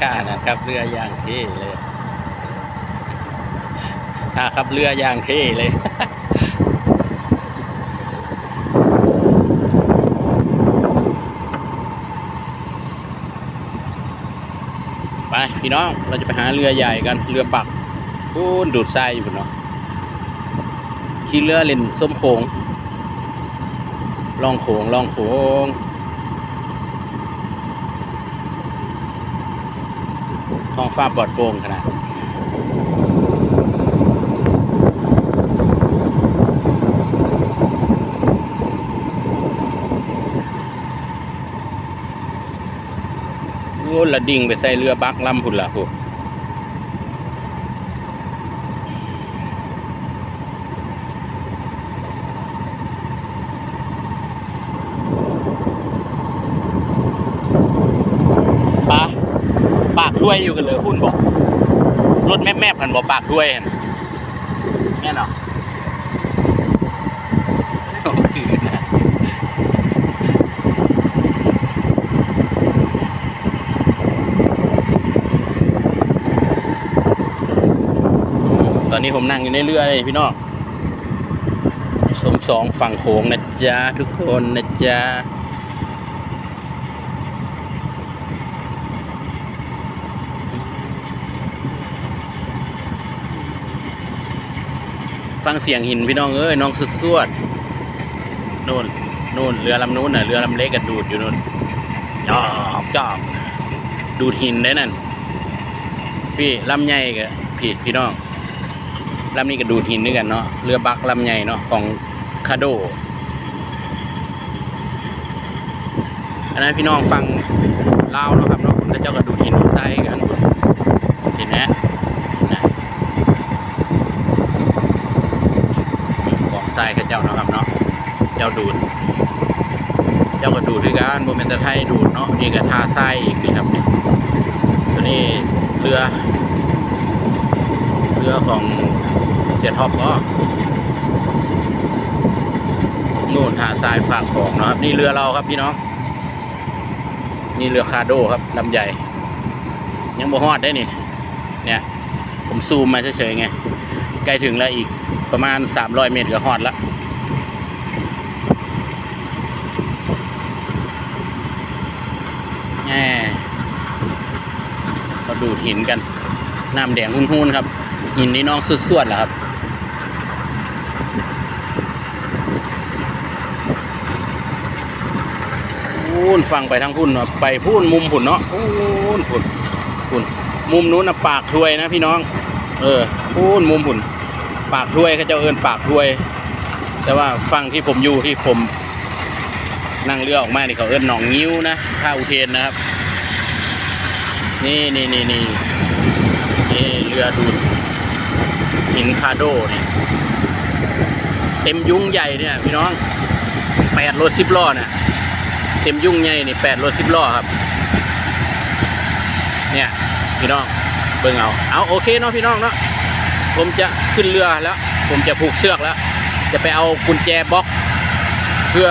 ข้านะครับ เรืออย่างเท่เลยข้าครับเรืออย่างเท่เลยไปพี่น้องเราจะไปหาเรือใหญ่กันเรือปักพูนดูดทรายอยู่พุ่นเนาะขี่เรือเล่นส้มโขงลองโขงลองโขง ท้องฟ้าปลอดโปร่งขนาดโอ้ละดิ่งไปใส่เรือบักลำพุ่นละพุ่น ปลาปาก ด้วยอยู่กันเลยหุ้นบอกรถแม่แม่พันบอกปากด้วยแน่นอนตอนนี้ผมนั่งอยู่ในเรือเลยพี่น้องชมสองฝั่งโขงนะจ๊ะทุกคนนะจ๊ะ ฟังเสียงหินพี่น้องเอ้ยน้องสุดสวดนู่นนู่นเรือลำนู้นน่ะเรือลำเล็กก็ดูดอยู่นู่นจอบจอบดูดหินได้นั่นพี่ลำใหญ่กับพี่พี่น้องลำนี้ก็ดูดหินด้วยกันเนาะเรือบักลำใหญ่เนาะของคาโดอันนั้นพี่น้องฟังเล่าเนาะครับเนาะคุณเจ้าก็ดูดหินดูดทรายกันเห็นไหมนะ กอง ทรายกับเจ้าเนาะครับเนาะเจ้าดูด เจ้าก็ดูดด้วยกันโมเมนต์ไทยดูดเนาะนี่ก็ทาทรายอีกนี่ครับนี่ตัวนี้เรือ เรือของเสียท็อปก็นู่นทาทรายฝากของเนาะครับ นี่เรือเราครับพี่น้อง นี่เรือคาโดครับลำใหญ่ ยังบ่ฮอดได้นี่ เนี่ย ผมซูมมาเฉยๆไง ใกล้ถึงแล้วอีก ประมาณสามร้อยเมตรก็ฮอดละแหมเราดูดหินกัน น้ำแดงหุ่นๆครับ หินนี่น้องสุดๆแหละครับพูนฟังไปทางพุ่นเนาะไปพูนมุมพุ่นเนาะพูนพุ่นพุ่นมุมนู้นนะปากถวยนะพี่น้อง เออพูนมุมพุ่น ปากถ้วยเขาเจ้าเอินปากถ้วย แต่ว่าฝั่งที่ผมอยู่ที่ผมนั่งเรือออกมานี่เขาเอินหนองงิ้วนะท่าอุเทนนะครับ นี่นี่นี่นี่นี่เรือดูดหินคาโดนี่เต็มยุ้งใหญ่เนี่ยพี่น้องแปดรถสิบล้อเนี่ยเต็มยุ้งใหญ่นี่แปดรถสิบล้อครับ เนี่ยพี่น้องเบิ่งเอาเอาโอเคเนาะพี่น้องเนาะ ผมจะขึ้นเรือแล้ว ผมจะผูกเชือกแล้ว จะไปเอากุญแจบล็อก เพื่อ